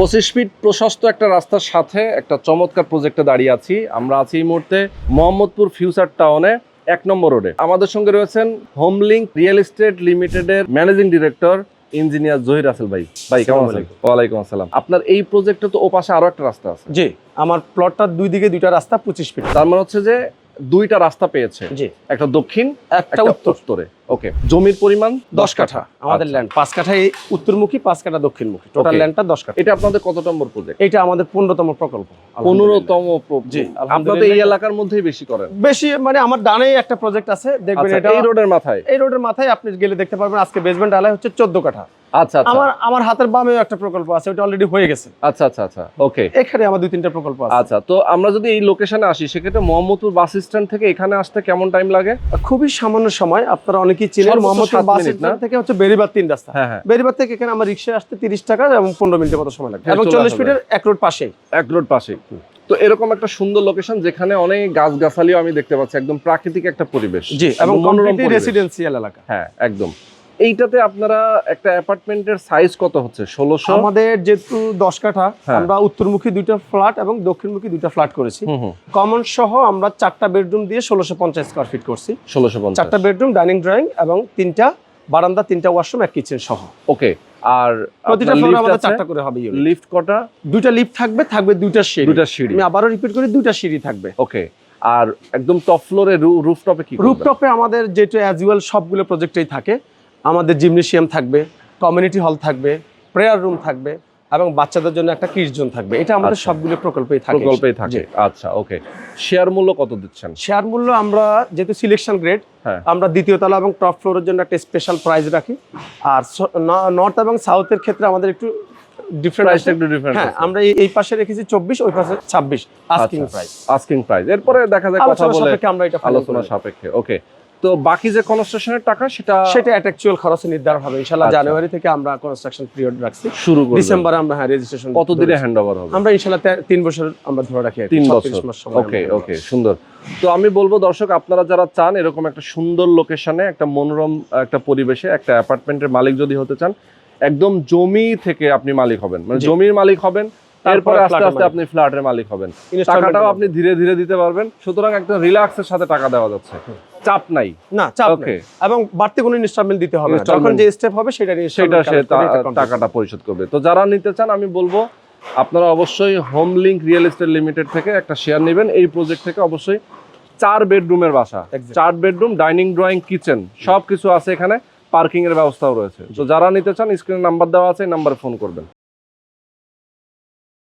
পঁচিশ ফিট প্রশস্ত একটা রাস্তার সাথে একটা চমৎকার প্রজেক্টে দাঁড়িয়ে আছি। আমরা আছি এই মুহূর্তে মোহাম্মদপুর ফিউচার টাউনে এক নম্বর রোডে আমাদের সঙ্গে রয়েছেন হোমলিঙ্ক রিয়েল এস্টেট লিমিটেডের managing director engineer Zahir Rasel ভাই। ভাই কেমন আছেন? ওয়ালাইকুম। আসসালাম। আপনার এই প্রজেক্টে তো ও পাশে আরও একটা রাস্তা আছে। জি আমার প্লটটার দুই দিকে দুইটা রাস্তা পঁচিশ ফিট। তার মানে হচ্ছে যে দুইটা রাস্তা পেয়েছে। জি। একটা দক্ষিণ একটা উত্তরে। ওকে জমির পরিমাণ দশ কাঠা। আমাদের আচ্ছা। ল্যান্ড পাঁচ কাঠা উত্তরমুখী পাঁচ কাঠা দক্ষিণমুখী। টোটাল ল্যান্ডটা দশ কাঠা। এটা আপনাদের কত নম্বর প্রজেক্ট এটা আমাদের পনেরোতম প্রকল্প। পনেরোতম জি, আপনাদের এই এলাকার মধ্যেই বেশি করেন। বেশি মানে আমার ডানে একটা প্রজেক্ট আছে দেখবেন আচ্ছা, এটা এই রোডের মাথায়? এই রোডের মাথায় আপনি গেলে দেখতে পারবেন আজকে বেসমেন্ট ডালাই হচ্ছে চোদ্দ কাঠা। আচ্ছা আচ্ছা। আমার আমার হাতের বামেও একটা প্রকল্প আছে ওটা অলরেডি হয়ে গেছে। আচ্ছা আচ্ছা আচ্ছা। ওকে এখানে আমার দুই তিনটা প্রকল্প আছে। আচ্ছা তো আমরা যদি এই লোকেশনে আসি সেক্ষেত্রে মোহাম্মদপুর বাস স্ট্যান্ড থেকে এখানে আসতে কেমন টাইম লাগে? খুবই সামান্য সময় আপনারা অনেকেই চিনেন মোহাম্মদ বাস মিনিট না? স্ট্যান্ড থেকে হচ্ছে বেরিবার তিন রাস্তা। হ্যাঁ হ্যাঁ। থেকে এখানে আমার রিক্সায় আসতে তিরিশ টাকা এবং পনেরো মিনিটের মতো সময় লাগে হ্যাঁ, এবং চল্লিশ মিনিটের এক রোড পাশেই। এক রোড পাশেই। তো এরকম একটা সুন্দর লোকেশন যেখানে অনেক গাছগাছালিও আমি দেখতে পাচ্ছি একদম প্রাকৃতিক একটা পরিবেশ। জি এবং মনোরম রেসিডেন্সিয়াল এলাকা। হ্যাঁ একদম। এইটাতে আপনারা একটা অ্যাপার্টমেন্টের সাইজ কত হচ্ছে? ষোলোশো? আমাদের যেহেতু দশ কাঠা হ্যাঁ। আমরা উত্তরমুখী দুইটা ফ্ল্যাট এবং দক্ষিণমুখী দুইটা ফ্ল্যাট করেছি। কমন সহ আমরা চারটা বেডরুম দিয়ে ষোলোশো পঞ্চাশ স্কোয়ার ফিট করছি। ষোলোশো চারটা বেডরুম ডাইনিং ড্রয়িং এবং তিনটা বারান্দা তিনটা ওয়াশরুম এক কিচেন সহ। ওকে আর প্রতিটা ফ্লোরে আমাদের চারটা করে হবে। লিফট কটা? দুইটা লিফট থাকবে থাকবে দুইটা সিঁড়ি। দুটা সিঁড়ি। আমি আবারও রিপিট করি দুইটা সিঁড়ি থাকবে। ওকে আর একদম টপ ফ্লোরে রুফটপে কি? রুফটপে আমাদের যেটা অ্যাজুয়াল সবগুলো প্রজেক্টেই থাকে। আমাদের জিমনেশিয়াম থাকবে কমিউনিটি হল থাকবে প্রেয়ার রুম থাকবে এবং বাচ্চাদের জন্য একটা কিডস জোন থাকবে। এটা আমাদের আচ্ছা। সবগুলো প্রকল্পেই থাকে। প্রকল্পেই থাকে। আচ্ছা ওকে শেয়ার মূল্য কত দিচ্ছেন? শেয়ার মূল্য আমরা যেহেতু সিলেকশন গ্রেড হ্যাঁ। আমরা দ্বিতীয় তলা এবং টপ ফ্লোরের জন্য একটা স্পেশাল প্রাইস রাখি। আর নর্থ এবং সাউথের ক্ষেত্রে আমাদের একটু হ্যাঁ আমরা এই- পাশে রেখেছি চব্বিশ ওই পাশে ছাব্বিশ আস্কিং প্রাইস আস্কিং প্রাইস এরপরে দেখা যায় কথা বলে আমরা এটা final আলোচনা সাপেক্ষে ওকে তো বাকি যে কনস্ট্রাকশনের টাকা সেটা সেটা অ্যাকচুয়াল খরচ নির্ধারণ হবে। ইনশাআল্লাহ আচ্ছা। জানুয়ারি থেকে আমরা কনস্ট্রাকশন পিরিয়ড রাখছি। শুরু করবেন। ডিসেম্বরে আমরা হ্যাঁ রেজিস্ট্রেশন কত দিনে হ্যান্ড ওভার হবে? আমরা ইনশাআল্লাহ তে- তিন বছর আমরা ধরে রাখি আর কি, তিন বছর। ওকে ওকে সুন্দর। তো আমি বলব দর্শক আপনারা যারা চান এরকম একটা সুন্দর লোকেশনে একটা মনোরম একটা পরিবেশে একটা অ্যাপার্টমেন্টের মালিক যদি হতে চান একদম জমি থেকে আপনি মালিক হবেন। মানে জমির মালিক হবেন তারপরে আস্তে আস্তে আপনি ফ্ল্যাটের মালিক হবেন। টাকাটাও আপনি ধীরে ধীরে দিতে পারবেন। সুতরাং একটা রিল্যাক্সের সাথে টাকা দেওয়া যাচ্ছে। চাপ নাই। না চাপ ওকে এবং বাড়তি কোনো ইনস্টলমেন্ট দিতে হবে না। যখন যে স্টেপ হবে সেটা নিয়ে সেটা সে টাকাটা পরিশোধ করবে। তো যারা নিতে চান আমি বলব আপনারা অবশ্যই home link real estate limited থেকে একটা শেয়ার নেবেন। এই প্রজেক্ট থেকে অবশ্যই চার বেডরুমের বাসা। চার বেডরুম ডাইনিং ড্রয়িং কিচেন সব কিছু আছে এখানে। পার্কিং এর ব্যবস্থাও রয়েছে। তো যারা নিতে চান স্ক্রিনে নাম্বার দেওয়া আছে নাম্বারে ফোন করবেন।